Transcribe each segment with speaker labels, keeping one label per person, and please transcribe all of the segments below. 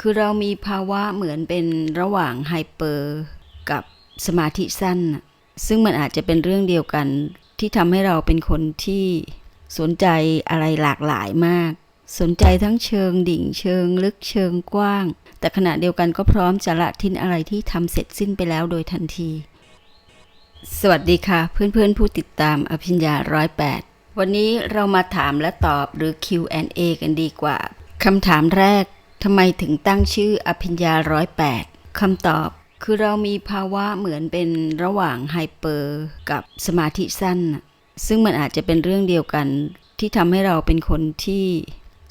Speaker 1: คือเรามีภาวะเหมือนเป็นระหว่างไฮเปอร์กับสมาธิสั้น ซึ่งมันอาจจะเป็นเรื่องเดียวกันที่ทำให้เราเป็นคนที่สนใจอะไรหลากหลายมาก สนใจทั้งเชิงดิ่งเชิงลึกเชิงกว้าง แต่ขณะเดียวกันก็พร้อมจะละทิ้งอะไรที่ทำเสร็จสิ้นไปแล้วโดยทันที สวัสดีค่ะ เพื่อนๆ ผู้ติดตามอภิญญาร้อยแปดวันนี้เรามาถามและตอบหรือ Q&A กันดีกว่าคำถามแรก ทำไมถึงตั้งชื่ออภิญญาร้อยแปดคำตอบคือเรามีภาวะเหมือนเป็นระหว่างไฮเปอร์กับสมาธิสั้น ซึ่งมันอาจจะเป็นเรื่องเดียวกันที่ทำให้เราเป็นคนที่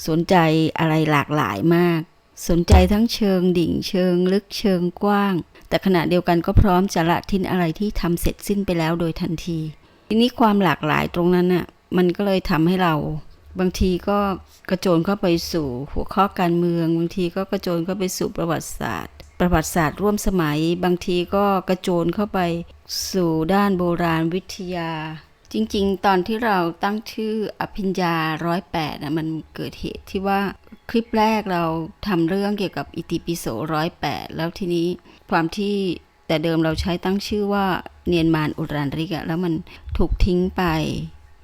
Speaker 1: สนใจอะไรหลากหลายมาก สนใจทั้งเชิงดิ่งเชิงลึกเชิงกว้าง แต่ขณะเดียวกันก็พร้อมจะละทิ้งอะไรที่ทำเสร็จสิ้นไปแล้วโดยทันที ทีนี้ความหลากหลายตรงนั้นน่ะมันก็เลยทำให้เรา บางทีก็กระโจนเข้าไปสู่หัวข้อการเมือง บางทีก็กระโจนเข้าไปสู่ประวัติศาสตร์ ประวัติศาสตร์ร่วมสมัย บางทีก็กระโจนเข้าไปสู่ด้านโบราณวิทยา จริงๆ ตอนที่เราตั้งชื่ออภิญญาร้อยแปดนะมันเกิดเหตุที่ว่าคลิปแรกเราทำเรื่องเกี่ยวกับอิติปิโสร้อยแปดแล้วทีนี้ความที่แต่เดิมเราใช้ตั้งชื่อว่าเนียนมานอุรันริกะแล้วมันถูกทิ้งไป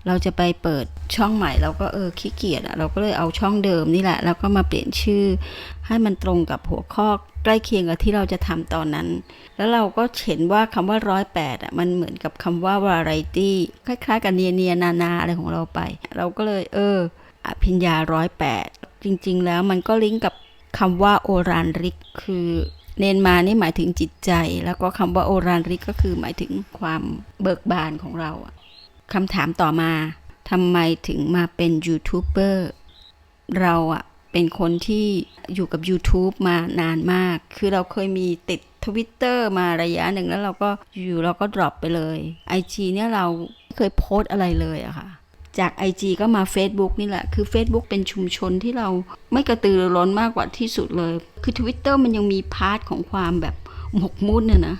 Speaker 1: เราจะไปเปิดช่องใหม่เราก็เออขี้เกียจอะเราก็เลยเอาช่องเดิมนี่แหละ แล้วก็มาเปลี่ยนชื่อ ให้มันตรงกับหัวข้อใกล้เคียงกับที่เราจะทำตอนนั้น แล้วเราก็เห็นว่าคำว่าร้อยแปดอะมันเหมือนกับคำว่า variety คล้ายๆ กับเนียเนียนานาอะไรของเราไป เราก็เลยเอออภิญญาร้อยแปดจริง ๆ แล้วมันก็ลิงก์กับคำว่าโอรานริก คือเนนมานี่หมายถึงจิตใจ แล้วก็คำว่าโอรานริกก็คือหมายถึงความเบิกบานของเราอะ คำถามต่อมาทำไมถึงมาเป็นยูทูบเบอร์เราอะเป็นคนที่อยู่กับ YouTube มานานมาก คือเราเคยมีติด Twitter มาระยะหนึ่งแล้วเราก็อยู่เราก็ drop ไปเลย IG เนี่ยเราไม่เคยโพสอะไรเลยอะค่ะ จาก IG ก็มา Facebook นี่แหละ คือ Facebook เป็นชุมชนที่เราไม่กระตือรือร้นมากกว่าที่สุดเลย คือ Twitter มันยังมีพาร์ทของความแบบหมกมุ่นน่ะนะ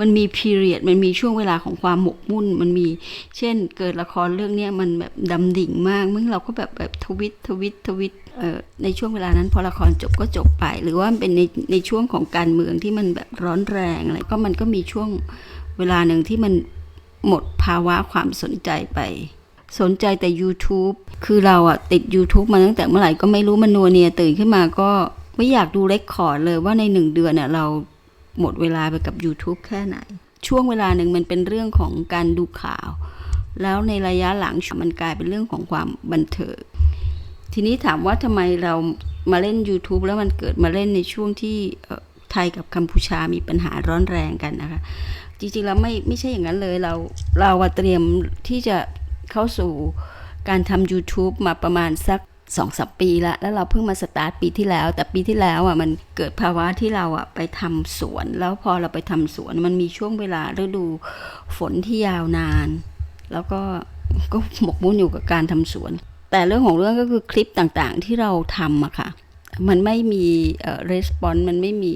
Speaker 1: มันมี period มันมีช่วงเวลาของความหมกมุ่น มันมีเช่น เกิดละครเรื่องเนี้ยมันแบบดำดิ่งมากมื่อเราก็แบบแบบทวิตทวิตทวิตเอ่อในช่วงเวลานั้นพอละครจบก็จบไป หรือว่าเป็นในในช่วงของการเมืองที่มันแบบร้อนแรงอะไรก็มันก็มีช่วงเวลาหนึ่งที่มันหมดภาวะความสนใจไป สนใจแต่ YouTube คือเราอะติด YouTube มาตั้งแต่เมื่อไหร่ก็ไม่รู้มันนัวเนียตื่นขึ้นมาก็ไม่อยากดูเรคคอร์ดเลยว่าในหนึ่งเดือนอะเรา หมดเวลาไปกับ YouTube แค่ไหน ช่วงเวลาหนึ่งมันเป็นเรื่องของการดูข่าว แล้วในระยะหลังมันกลายเป็นเรื่องของความบันเทิงทีนี้ถามว่าทำไมเรามาเล่น YouTube แล้วมันเกิดมาเล่นในช่วงที่ไทยกับกัมพูชามีปัญหาร้อนแรงกันนะคะ จริงๆแล้วไม่ไม่ใช่อย่างนั้นเลยเราเราเตรียมที่จะเข้าสู่การทำ YouTube มาประมาณสัก สองสปปีละแล้วเราเพิ่งมาสตาร์ทปีที่แล้ว แต่ปีที่แล้วอะมันเกิดภาวะที่เราอะไปทำสวน แล้วพอเราไปทำสวนมันมีช่วงเวลาฤดูฝนที่ยาวนาน แล้วก็ก็หมกมุ่นอยู่กับการทำสวน แต่เรื่องของเรื่องก็คือคลิปต่างๆที่เราทำอะค่ะ มันไม่มีเอ่อ response มันไม่มี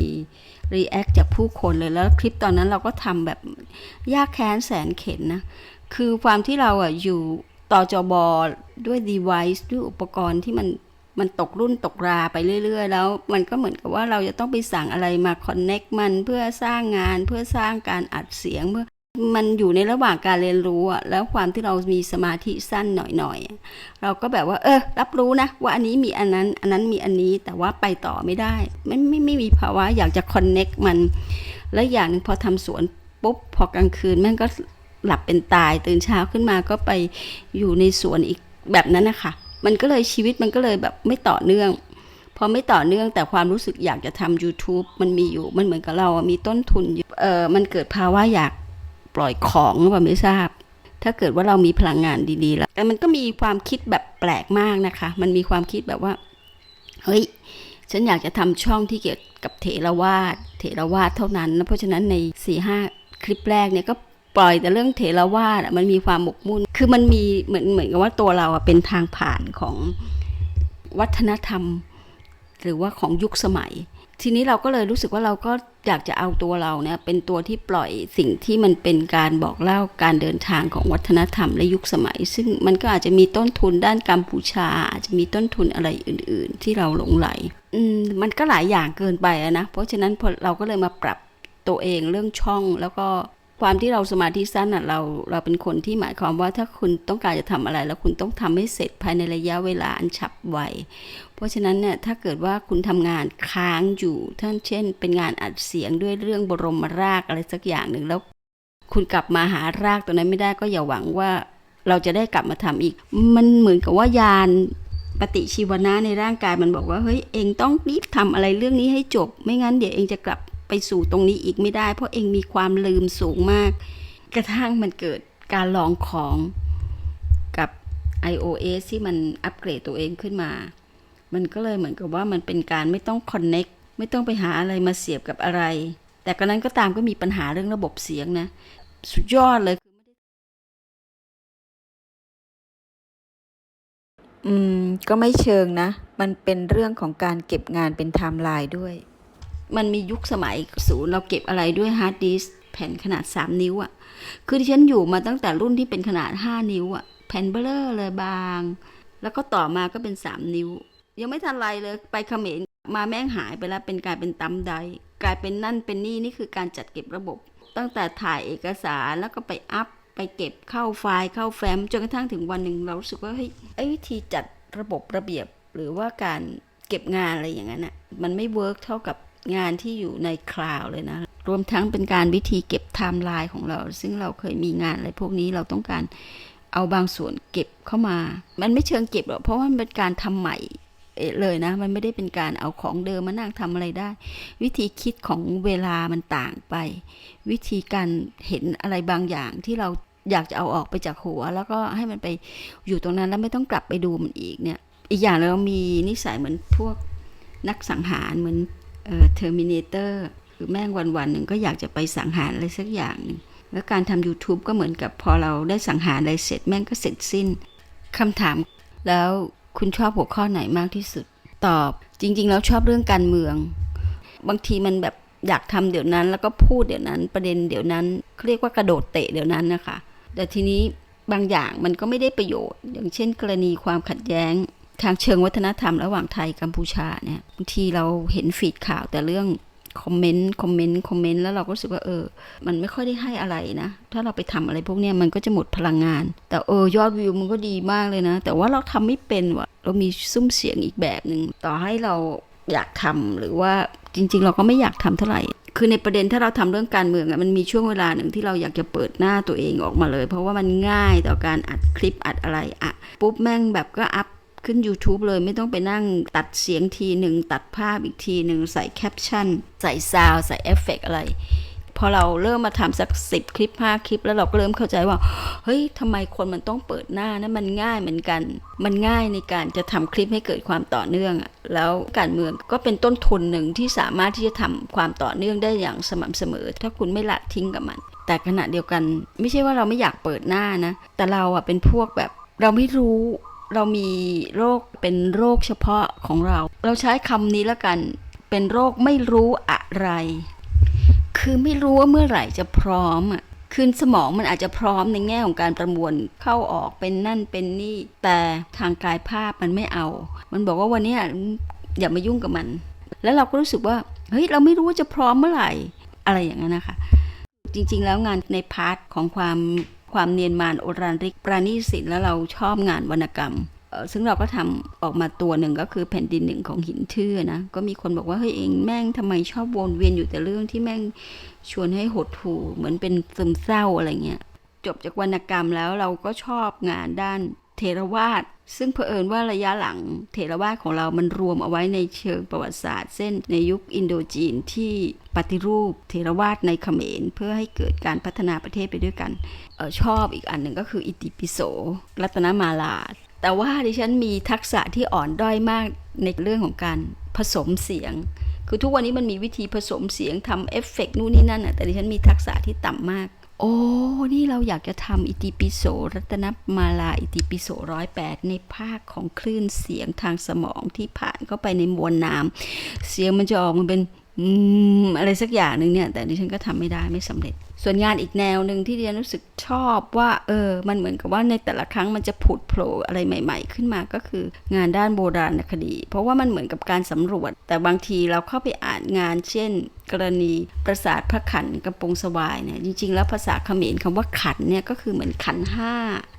Speaker 1: react จากผู้คนเลยแล้วคลิปตอนนั้นเราก็ทำแบบยากแค้นแสนเข็นนะคือความที่เราอะอยู่ ต่อจอบอด้วย device ด้วยอุปกรณ์ที่มันมันตกรุ่นตกราไปเรื่อย ๆ แล้ว มันก็เหมือนกับว่าเราจะต้องไปสั่งอะไรมา connect มันเพื่อสร้างงานเพื่อสร้างการอัดเสียงเพื่อมันอยู่ในระหว่างการเรียนรู้อะแล้วความที่เรามีสมาธิสั้นหน่อยๆ เราก็แบบว่า เออ รับรู้นะ ว่าอันนี้มีอันนั้น อันนั้นมีอันนี้แต่ว่าไปต่อไม่ได้ ไม่ไม่ไม่มีภาวะอยากจะ connect มัน และอย่างหนึงพอทำสวนปุ๊บพอกลางคืนแม่งก็ หลับเป็นตาย ตื่นเช้าขึ้นมาก็ไปอยู่ในสวนอีกแบบนั้นนะคะมันก็เลยชีวิตมันก็เลยแบบไม่ต่อเนื่องพอไม่ต่อเนื่องแต่ความรู้สึกอยากจะทำ YouTube มันมีอยู่มันเหมือนกับเรามีต้นทุนอยู่เออมันเกิดภาวะอยากปล่อยของหรือเปล่าไม่ทราบ ถ้าเกิดว่าเรามีพลังงานดีๆแล้วแต่มันก็มีความคิดแบบแปลกมากนะคะ มันมีความคิดแบบว่าเฮ้ยฉันอยากจะทำช่องที่เกี่ยวกับเถรวาทเถรวาทเท่านั้นนะเพราะฉะนั้นในสี่ห้าคลิปแรกเนี่ยก็ ปล่อยแต่เรื่องเถรวาทอะมันมีความหมกมุ่น คือมันมีเหมือนเหมือนกับว่าตัวเราอะเป็นทางผ่านของวัฒนธรรม หรือว่าของยุคสมัย ทีนี้เราก็เลยรู้สึกว่าเราก็อยากจะเอาตัวเราเนี่ยเป็นตัวที่ปล่อยสิ่งที่มันเป็นการบอกเล่าการเดินทางของวัฒนธรรมและยุคสมัย ซึ่งมันก็อาจจะมีต้นทุนด้านกัมพูชา อาจจะมีต้นทุนอะไรอื่น ๆ ที่เราหลงไหล อืมมันก็หลายอย่างเกินไปนะ เพราะฉะนั้นเราก็เลยมาปรับตัวเองเรื่องช่องแล้วก็ ความที่เราสมาธิสั้นอะเราเราเป็นคนที่หมายความว่าถ้าคุณต้องการจะทำอะไร แล้วคุณต้องทำให้เสร็จภายในระยะเวลาอันฉับไวเพราะฉะนั้นเนี่ยถ้าเกิดว่าคุณทำงานค้างอยู่ท่านเช่น เป็นงานอัดเสียงด้วยเรื่องบรมรากอะไรสักอย่างหนึ่งแล้ว คุณกลับมาหารากตัวนั้นไม่ได้ก็อย่าหวังว่าเราจะได้กลับมาทำอีก มันเหมือนกับว่ายานปฏิชีวนะในร่างกายมันบอกว่าเฮ้ยเองต้องรีบทำอะไรเรื่องนี้ให้จบ ไม่งั้นเดี๋ยวเองจะกลับ ไปสู่ตรงนี้อีกไม่ได้ เพราะเองมีความลืมสูงมาก กระทั่งมันเกิดการลองของกับ iOS ที่มันอัปเกรดตัวเองขึ้นมา มันก็เลยเหมือนกับว่ามันเป็นการไม่ต้องคอนเน็กไม่ต้องไปหาอะไรมาเสียบกับอะไร แต่ก็นั้นก็ตามก็มีปัญหาเรื่องระบบเสียงนะ สุดยอดเลย
Speaker 2: อืม ก็ไม่เชิงนะ มันเป็นเรื่องของการเก็บงานเป็นไทม์ไลน์ด้วย
Speaker 1: มันมียุคสมัยศูนย์เราเก็บอะไรด้วยฮาร์ดดิสก์แผ่นขนาด 3 นิ้วอะ่ะ คือที่ฉันอยู่มาตั้งแต่รุ่นที่เป็นขนาด 5 นิ้วอะ่ะ แผ่นเบลอเลยบาง แล้วก็ต่อมาก็เป็น 3 นิ้ว ยังไม่ทันไรเลยไปเขมรมาแม่งหายไปแล้วเป็นกลายเป็นตั้มไดกลายเป็นนั่นเป็นนี่นี่คือการจัดเก็บระบบ ตั้งแต่ถ่ายเอกสารแล้วก็ไปอัพไปเก็บเข้าไฟล์เข้าแฟ้มจนกระทั่งถึงวันหนึ่งเรารู้สึกว่าเฮ้ยไอ้วิธีจัดระบบระเบียบหรือว่าการเก็บงานอะไรอย่างนั้นอะมันไม่เวิร์กเท่ากับ งานที่อยู่ในคลาวเลยนะ รวมทั้งเป็นการวิธีเก็บไทม์ไลน์ของเรา ซึ่งเราเคยมีงานอะไรพวกนี้เราต้องการเอาบางส่วนเก็บเข้ามา มันไม่เชิงเก็บหรอกเพราะว่ามันเป็นการทำใหม่เอ่อเลยนะ มันไม่ได้เป็นการเอาของเดิมมานั่งทำอะไรได้ วิธีคิดของเวลามันต่างไป วิธีการเห็นอะไรบางอย่างที่เราอยากจะเอาออกไปจากหัว แล้วก็ให้มันไปอยู่ตรงนั้นแล้วไม่ต้องกลับไปดูมันอีกเนี่ย อีกอย่างเรามีนิสัยเหมือนพวกนักสังหารเหมือน เออเทอร์มินเตอร์คือแม่งวันวันหนึ่งก็อยากจะไปสังหารอะไรสักอย่างหนึ่งแล้วการทำ YouTube ก็เหมือนกับพอเราได้สังหารอะไรเสร็จแม่งก็เสร็จสิ้นคำถาม แล้วคุณชอบหัวข้อไหนมากที่สุด ตอบจริง ๆ แล้วชอบเรื่องการเมือง บางทีมันแบบอยากทำเดี๋ยวนั้น แล้วก็พูดเดี๋ยวนั้นประเด็นเดี๋ยวนั้นเขาเรียกว่ากระโดดเตะเดี๋ยวนั้นนะคะ แต่ทีนี้บางอย่างมันก็ไม่ได้ประโยชน์ อย่างเช่น กรณีความขัดแย้ง ทางเชิงวัฒนธรรมระหว่างไทยกัมพูชาเนี่ยบางทีเราเห็นฟีดข่าวแต่เรื่องคอมเมนต์คอมเมนต์คอมเมนต์แล้วเราก็รู้สึกว่าเออ มันไม่ค่อยได้ให้อะไรนะ ถ้าเราไปทำอะไรพวกเนี้ยมันก็จะหมดพลังงาน แต่เออยอดวิวมันก็ดีมากเลยนะ แต่ว่าเราทำไม่เป็นว่ะเรามีซุ้มเสียงอีกแบบหนึ่งต่อให้เราอยากทำหรือว่าจริง ๆ เราก็ไม่อยากทำเท่าไหร่ คือในประเด็นถ้าเราทำเรื่องการเมืองมันมีช่วงเวลาหนึ่งที่เราอยากจะเปิดหน้าตัวเองออกมาเลย เพราะว่ามันง่ายต่อการอัดคลิปอัดอะไรอะปุ๊บแม่งแบบก็อัพ ขึ้น YouTube เลยไม่ต้องไปนั่งตัดเสียงทีหนึ่งตัดภาพอีกทีหนึ่งใส่แคปชั่น ใส่ซาวใส่เอฟเฟกต์อะไร พอเราเริ่มมาทำสักสิบคลิปห้าคลิป แล้วเราก็เริ่มเข้าใจว่า เฮ้ยทำไมคนมันต้องเปิดหน้านะมันง่ายเหมือนกัน มันง่ายในการจะทำคลิปให้เกิดความต่อเนื่อง แล้วการเมืองก็เป็นต้นทุนหนึ่งที่สามารถที่จะทำความต่อเนื่องได้อย่างสม่ำเสมอ ถ้าคุณไม่ละทิ้งกับมัน แต่ขณะเดียวกัน ไม่ใช่ว่าเราไม่อยากเปิดหน้านะ แต่เราอะเป็นพวกแบบเราไม่รู้ เรามีโรคเป็นโรคเฉพาะของเรา เราใช้คำนี้แล้วกัน เป็นโรคไม่รู้อะไร คือไม่รู้ว่าเมื่อไหร่จะพร้อมอะคือสมองมันอาจจะพร้อมในแง่ของการประมวลเข้าออกเป็นนั่นเป็นนี่ แต่ทางกายภาพมันไม่เอา มันบอกว่าวันนี้อย่ามายุ่งกับมัน แล้วเราก็รู้สึกว่าเฮ้ยเราไม่รู้ว่าจะพร้อมเมื่อไหร่ อะไรอย่างนั้นนะคะ จริงๆแล้วงานในพาร์ทของความ ความเนียนมานโอรันริกปราณีศิลป์แล้วเราชอบงานวรรณกรรมซึ่งเราก็ทำออกมาตัวหนึ่งก็คือแผ่นดินหนึ่งของหินเทื่อนะ ก็มีคนบอกว่าเฮ้ยเองแม่งทำไมชอบวนเวียนอยู่แต่เรื่องที่แม่งชวนให้หดหู่เหมือนเป็นซึมเศร้าอะไรเงี้ยจบจากวรรณกรรมแล้วเราก็ชอบงานด้าน เทรวาสซึ่งเผอิญว่าระยะหลังเทรวาสของเรามันรวมเอาไว้ในเชิงประวัติศาสตร์ เส้นในยุคอินโดจีนที่ปฏิรูปเทรวาสในเขมร เพื่อให้เกิดการพัฒนาประเทศไปด้วยกันออชอบอีกอันหนึ่งก็คืออิติปิโส รัตนมาลา แต่ว่าดิฉันมีทักษะที่อ่อนด้อยมากในเรื่องของการผสมเสียง คือทุกวันนี้มันมีวิธีผสมเสียงทำเอฟเฟกต์นู่นนี่นั่นแต่ดิฉันมีทักษะที่ต่ำมาก โอ้ นี่เราอยากจะทำอิติปิโสรัตนมาลาอิติปิโสร้อยแปดในภาคของคลื่นเสียงทางสมองที่ผ่านเข้าไปในมวลน้ำเสียงมันจะออกมาเป็นอืมอะไรสักอย่างหนึ่งเนี่ย แต่ดิฉันก็ทำไม่ได้ไม่สำเร็จ ส่วนงานอีกแนวหนึ่งที่ดิฉันรู้สึกชอบว่า เออ มันเหมือนกับว่าในแต่ละครั้งมันจะผุดโผล่อะไรใหม่ ๆ ขึ้นมาก็คืองานด้านโบราณคดี เพราะว่ามันเหมือนกับการสำรวจ แต่บางทีเราเข้าไปอ่านงานเช่น กรณีปราสาทพระขันกำปงสวายเนี่ยจริง ๆ แล้วภาษาเขมรคำว่าขันเนี่ยก็คือเหมือนขันห้า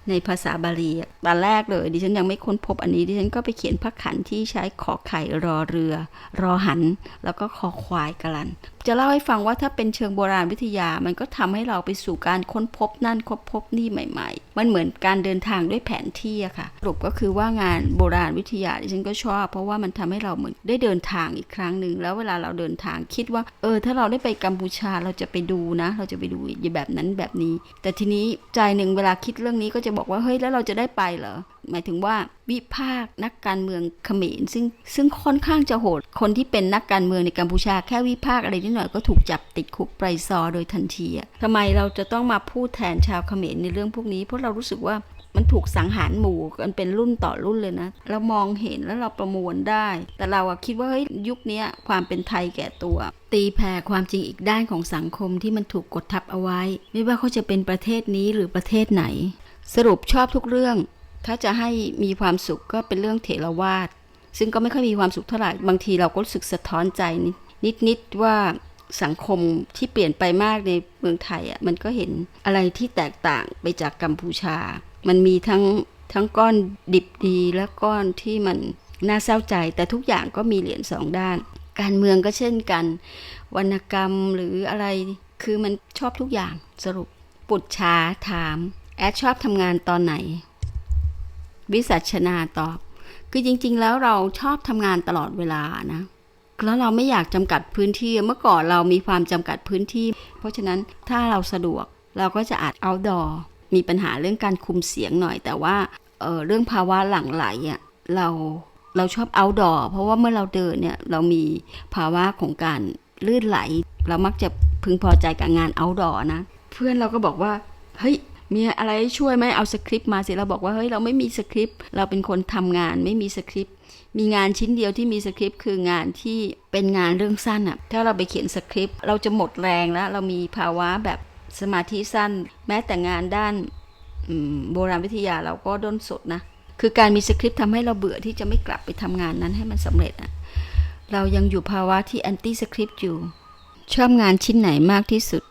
Speaker 1: ในภาษาบาลีตอนแรกเลย ดิฉันยังไม่ค้นพบอันนี้ ดิฉันก็ไปเขียนพระขันที่ใช้ขอไข่รอเรือ รอหัน แล้วก็คอควายกลัน จะเล่าให้ฟังว่าถ้าเป็นเชิงโบราณวิทยามันก็ทำให้เราไปสู่การค้นพบนั่นค้นพบนี่ใหม่ ๆ มันเหมือนการเดินทางด้วยแผนที่อะค่ะสรุปก็คือว่างานโบราณวิทยาดิฉันก็ชอบ เพราะว่ามันทำให้เราเหมือนได้เดินทางอีกครั้งหนึ่งแล้วเวลาเราเดินทางคิดว่าเออ ถ้าเราได้ไปกัมพูชาเราจะไปดูนะ เราจะไปดูอย่าแบบนั้นแบบนี้ แต่ทีนี้ใจหนึ่งเวลาคิดเรื่องนี้ก็จะบอกว่าเฮ้ยแล้วเราจะได้ไปเหรอหมายถึงว่าวิพากษ์นักการเมืองเขมรซึ่งซึ่งค่อนข้างจะโหด คนที่เป็นนักการเมืองในกัมพูชาแค่วิพากษ์อะไรนิดหน่อยก็ถูกจับติดคุกไปซอโดยทันทีอะทำไมเราจะต้องมาพูดแทนชาวเขมรในเรื่องพวกนี้เพราะเรารู้สึกว่า มันถูกสังหารหมู่กันเป็นรุ่นต่อรุ่นเลยนะ เรามองเห็นแล้วเราประมวลได้ แต่เราอะคิดว่าเฮ้ยยุคนี้ความเป็นไทยแก่ตัว ตีแผ่ความจริงอีกด้านของสังคมที่มันถูกกดทับเอาไว้ ไม่ว่าเขาจะเป็นประเทศนี้หรือประเทศไหน สรุปชอบทุกเรื่อง ถ้าจะให้มีความสุขก็เป็นเรื่องเถรวาทซึ่งก็ไม่ค่อยมีความสุขเท่าไหร่บางทีเราก็รู้สึกสะท้อนใจนิดนิดๆว่าสังคมที่เปลี่ยนไปมากในเมืองไทยอะมันก็เห็นอะไรที่แตกต่างไปจากกัมพูชา มันมีทั้งทั้งก้อนดิบดีและก้อนที่มันน่าเศร้าใจ แต่ทุกอย่างก็มีเหรียญสองด้าน การเมืองก็เช่นกัน วรรณกรรมหรืออะไรคือมันชอบทุกอย่างสรุป ปุจฉาถาม แอดชอบทำงานตอนไหน วิสัชนาตอบ คือจริง ๆ แล้วเราชอบทำงานตลอดเวลานะแล้วเราไม่อยากจำกัดพื้นที่เมื่อก่อนเรามีความจำกัดพื้นที่ เพราะฉะนั้นถ้าเราสะดวกเราก็จะอาจ outdoor มีปัญหาเรื่องการคุมเสียงหน่อย แต่ว่าเเรื่องภาวะหลั่งไหลอะเราเราชอบ outdoor เพราะว่าเมื่อเราเดินเนี่ยเรามีภาวะของการลื่นไหล เรามักจะพึงพอใจกับงาน outdoor นะ เพื่อนเราก็บอกว่าเฮ้ยมีอะไรช่วยไหมเอาสคริปต์มาสิเราบอกว่าเฮ้ยเราไม่มีสคริปต์เราเป็นคนทำงานไม่มีสคริปต์มีงานชิ้นเดียวที่มีสคริปต์คืองานที่เป็นงานเรื่องสั้นอะถ้าเราไปเขียนสคริปต์เราจะหมดแรงแล้ว เรามีภาวะแบบ สมาธิสั้น แม้แต่งานด้านโบราณวิทยาเราก็ด้นสดนะ คือการมีสคริปต์ทำให้เราเบื่อที่จะไม่กลับไปทำงานนั้นให้มันสำเร็จอะเรายังอยู่ภาวะที่แอนตี้สคริปต์อยู่ ชอบงานชิ้นไหนมากที่สุด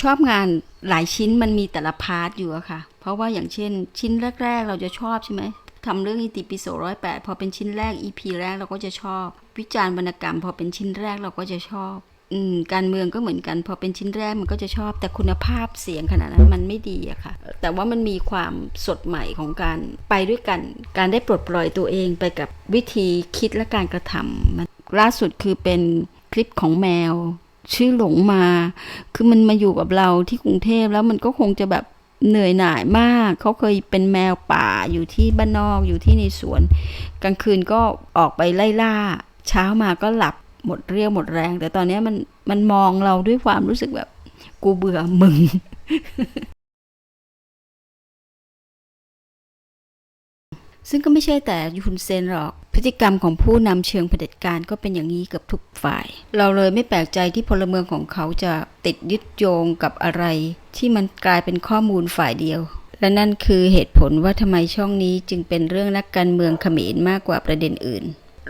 Speaker 1: ชอบงานหลายชิ้นมันมีแต่ละพาร์ทอยู่อะค่ะ เพราะว่าอย่างเช่น ชิ้นแรก ๆ เราจะชอบใช่ไหมทำเรื่องอิติปิโสร้อยแปดพอเป็นชิ้นแรก EP แรกเราก็จะชอบ วิจารณ์วรรณกรรม พอเป็นชิ้นแรกเราก็จะชอบ การเมืองก็เหมือนกัน พอเป็นชิ้นแรกมันก็จะชอบแต่คุณภาพเสียงขนาดนั้นมันไม่ดีอะค่ะ แต่ว่ามันมีความสดใหม่ของการไปด้วยกัน การได้ปลดปล่อยตัวเองไปกับวิธีคิดและการกระทำมันล่าสุดคือเป็นคลิปของแมว ชื่อหลงมา คือมันมาอยู่กับเราที่กรุงเทพแล้วมันก็คงจะแบบเหนื่อยหน่ายมาก เขาเคยเป็นแมวป่าอยู่ที่บ้านนอกอยู่ที่ในสวน กลางคืนก็ออกไปไล่ล่า เช้ามาก็หลับ หมดเรี่ยวหมดแรง แต่ตอนนี้มันมันมองเราด้วยความรู้สึกแบบ กูเบื่อมึงซึ่งก็ไม่ใช่แต่ยุนเซนหรอก พฤติกรรมของผู้นำเชิงเผด็จการก็เป็นอย่างนี้กับทุกฝ่าย เราเลยไม่แปลกใจที่พลเมืองของเขาจะติดยึดโยงกับอะไร ที่มันกลายเป็นข้อมูลฝ่ายเดียว และนั่นคือเหตุผลว่าทำไมช่องนี้จึงเป็นเรื่องนักการเมืองเขมรมากกว่าประเด็นอื่น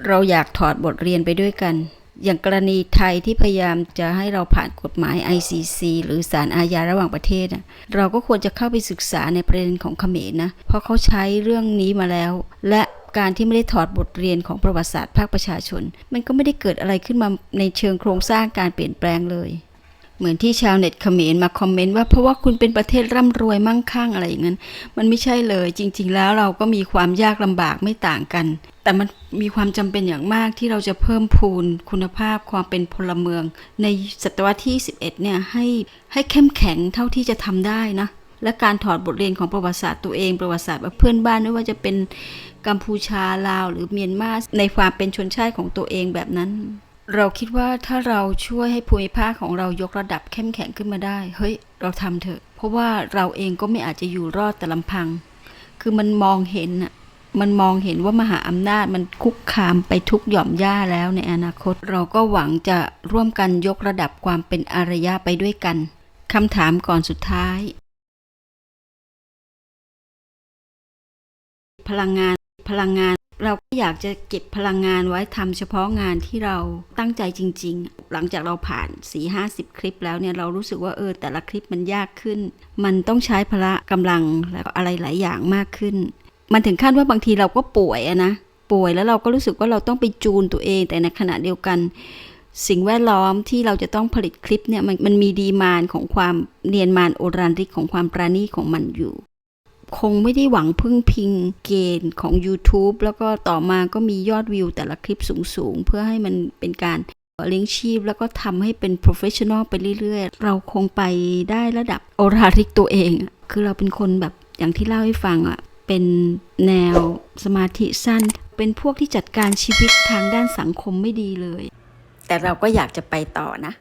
Speaker 1: เราอยากถอดบทเรียนไปด้วยกัน อย่างกรณีไทยที่พยายามจะให้เราผ่านกฎหมาย ICC หรือศาลอาญาระหว่างประเทศ เราก็ควรจะเข้าไปศึกษาในประเด็นของเขมรนะ เพราะเขาใช้เรื่องนี้มาแล้ว และการที่ไม่ได้ถอดบทเรียนของประวัติศาสตร์ภาคประชาชน มันก็ไม่ได้เกิดอะไรขึ้นมาในเชิงโครงสร้างการเปลี่ยนแปลงเลย เหมือนที่ชาวเน็ตเขมรมาคอมเมนต์ว่าเพราะว่าคุณเป็นประเทศร่ำรวยมั่งคั่งอะไรอย่างนั้น มันไม่ใช่เลย จริง ๆ แล้วเราก็มีความยากลำบากไม่ต่างกัน แต่มันมีความจำเป็นอย่างมากที่เราจะเพิ่มพูนคุณภาพความเป็นพลเมือง ในศตวรรษที่ 11 เนี่ยให้ให้เข้มแข็งเท่าที่จะทำได้นะ และการถอดบทเรียนของประวัติศาสตร์ตัวเองประวัติศาสตร์เพื่อนบ้านไม่ว่าจะเป็นกัมพูชาลาว หรือเมียนมาในความเป็นชนชาติของตัวเองแบบนั้น เราคิดว่าถ้าเราช่วยให้ภูมิภาคของเรายกระดับเข้มแข็งขึ้นมาได้ เฮ้ย เราทำเถอะ เพราะว่าเราเองก็ไม่อาจจะอยู่รอดแต่ลำพัง คือมันมองเห็นน่ะ มันมองเห็นว่ามหาอำนาจมันคุกคามไปทุกหย่อมย่าแล้วในอนาคต เราก็หวังจะร่วมกันยกระดับความเป็นอารยะไปด้วยกันคำถามก่อนสุดท้าย พลังงานพลังงานเราก็อยากจะเก็บพลังงานไว้ทำเฉพาะงานที่เราตั้งใจจริง ๆ หลังจากเราผ่าน 4 50 คลิปแล้วเนี่ยเรารู้สึกว่าเออแต่ละคลิปมันยากขึ้น มันต้องใช้พละกำลังแล้วอะไรหลายอย่างมากขึ้น มันถึงขั้นว่าบางทีเราก็ป่วยอะนะป่วยแล้วเราก็รู้สึกว่าเราต้องไปจูนตัวเอง แต่ในขณะเดียวกัน สิ่งแวดล้อมที่เราจะต้องผลิตคลิปเนี่ยมันมันมีดีมานของความเนียนมานโอรันริกของความปราณีของมันอยู่ คงไม่ได้หวังพึ่งพิงเกณฑ์ของ YouTube แล้วก็ต่อมาก็มียอดวิวแต่ละคลิปสูงๆ เพื่อให้มันเป็นการเลี้ยงชีพแล้วก็ทำให้เป็น professional ไปเรื่อยๆ เราคงไปได้ระดับโอราริกตัวเอง คือเราเป็นคนแบบอย่างที่เล่าให้ฟังอะ เป็นแนวสมาธิสั้น เป็นพวกที่จัดการชีวิตทางด้านสังคมไม่ดีเลย
Speaker 2: แต่เราก็อยากจะไปต่อนะ